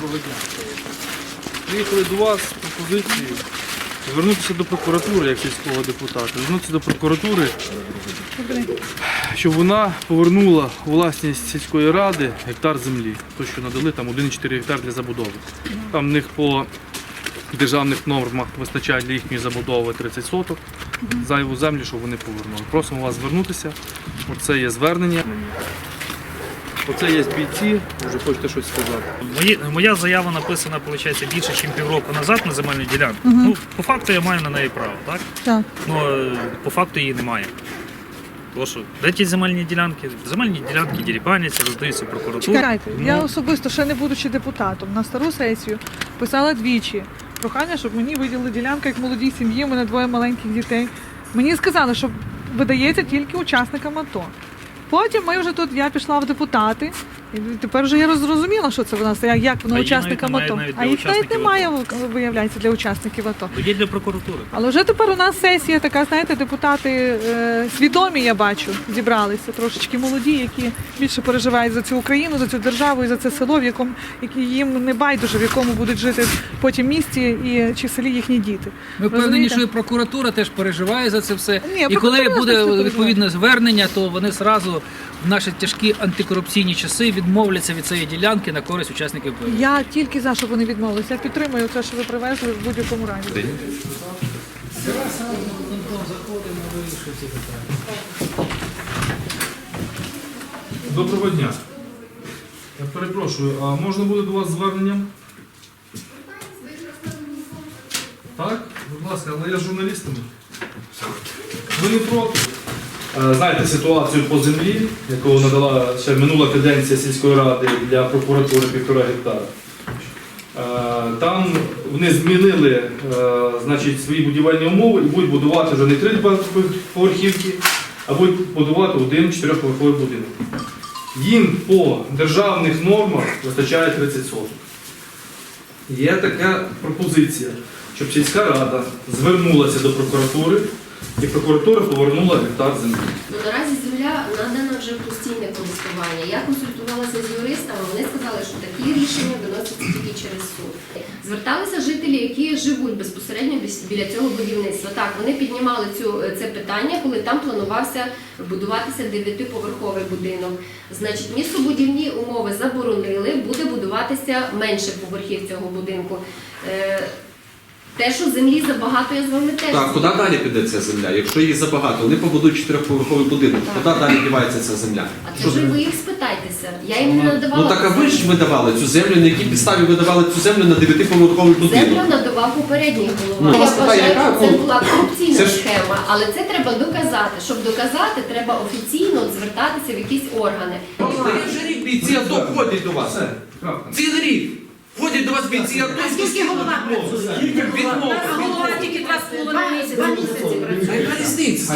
дня. Приїхали до вас з пропозицією звернутися до прокуратури як сільського депутата, звернутися до прокуратури, щоб вона повернула у власність сільської ради гектар землі, то що надали там 1,4 гектар для забудови. Там в них по державних нормах вистачає для їхньої забудови 30 соток. Зайву землю, щоб вони повернули. Просимо вас звернутися. Оце є звернення. Оце є бійці, вже хочете щось сказати. Мої, моя заява написана, виходить, більше, ніж півроку назад на земельну ділянку. Ну, по факту я маю на неї право, так? Так. Ну, е, по факту її немає. Тому що де ті земельні ділянки? Земельні ділянки дірібаняться, роздаються в прокуратуру. Чекайте, Ну, я особисто ще не будучи депутатом на стару сесію писала двічі прохання, щоб мені виділили ділянку як молодій сім'ї. У мене двоє маленьких дітей. Мені сказали, що видається тільки учасникам АТО. Потім ми вже тут я пішла в депутати, і тепер вже я зрозуміла, що це вона як воно А її учасникам АТо. навіть А їх навіть учасників немає, виявляється, для учасників АТО. Тоді для прокуратури. Але вже тепер у нас сесія така, знаєте, депутати е, свідомі, я бачу, зібралися трошечки молоді, які більше переживають за цю Україну, за цю державу і за це село, в якому які їм не байдуже, в якому будуть жити потім місті і чи в селі їхні діти. Ми впевнені, Розумієте? що і прокуратура теж переживає за це все. Ні, і коли прокуратура буде відповідне звернення, то вони зразу в наші тяжкі антикорупційні часи відмовляться від цієї ділянки на користь учасників бойових. Я тільки за щоб вони відмовилися. Я підтримую те, що ви привезли в будь-якому разі. Доброго дня. Я перепрошую, а можна буде до вас звернення? Так, будь ласка, але я з журналістами. Ви не проти? Е, Знаєте ситуацію по землі, яку надала ще минула каденція сільської ради для прокуратури півтора гектара. Е, Там вони змінили е, значить, свої будівельні умови і будуть будувати вже не три поверхівки, а будуть будувати один чотирьохповерховий будинок. Їм по державних нормах вистачає 30 соток. Є така пропозиція, щоб сільська рада звернулася до прокуратури і прокуратура повернула гектар землі. Ну, наразі земля надана вже постійне користування. Я консультувалася з юристами, вони сказали, що такі рішення виносяться тільки через суд. Зверталися жителі, які живуть безпосередньо біля цього будівництва. Так, вони піднімали цю, це питання, коли там планувався будуватися дев'ятиповерховий будинок. Значить, містобудівні умови заборонили, буде будуватися менше поверхів цього будинку. Те, що землі забагато, я з вами теж Так, куди далі піде ця земля? Якщо її забагато, вони побудують чотирьохповерховий будинок. Куди далі дівається ця земля? А Що це вже ви їх спитайтеся. Я їм не надавала. Ну так а ви ж видавали цю землю, на якій підставі видавали цю землю на дев'ятиповерховий Землю будинок? надавав попередній Ну. Я вас вважаю, яка? що це Ну, була корупційна це ж- схема, але це треба доказати. Щоб доказати, треба офіційно звертатися в якісь органи. вже рік бійці АТО ходять до вас. Цілий рік. Ходять до вас бійці АТО. Скільки голова працює? А голова тільки два з половиною місяці працює. Яка різниця?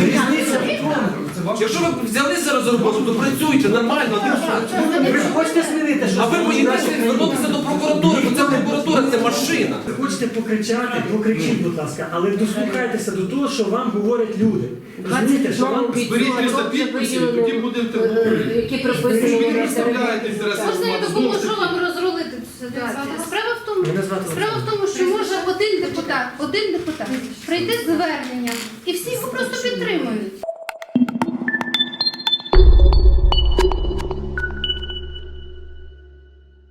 Якщо ви взяли зараз за роботу, то працюйте нормально, адекватно. Ви хочете змінити щось? А ви боїтеся звернутися до прокуратури, бо ця прокуратура це машина. Ви хочете покричати, покричіть, будь ласка, але дослухайтеся до того, що вам говорять люди. Розумієте, що вам Зберіть 300 підписів, тоді будемо говорити. Які Ви ж представляєте інтереси Можна я допоможу вам розрулити цю ситуацію? Справа в тому, справа в тому, що може один депутат, один депутат прийти з зверненням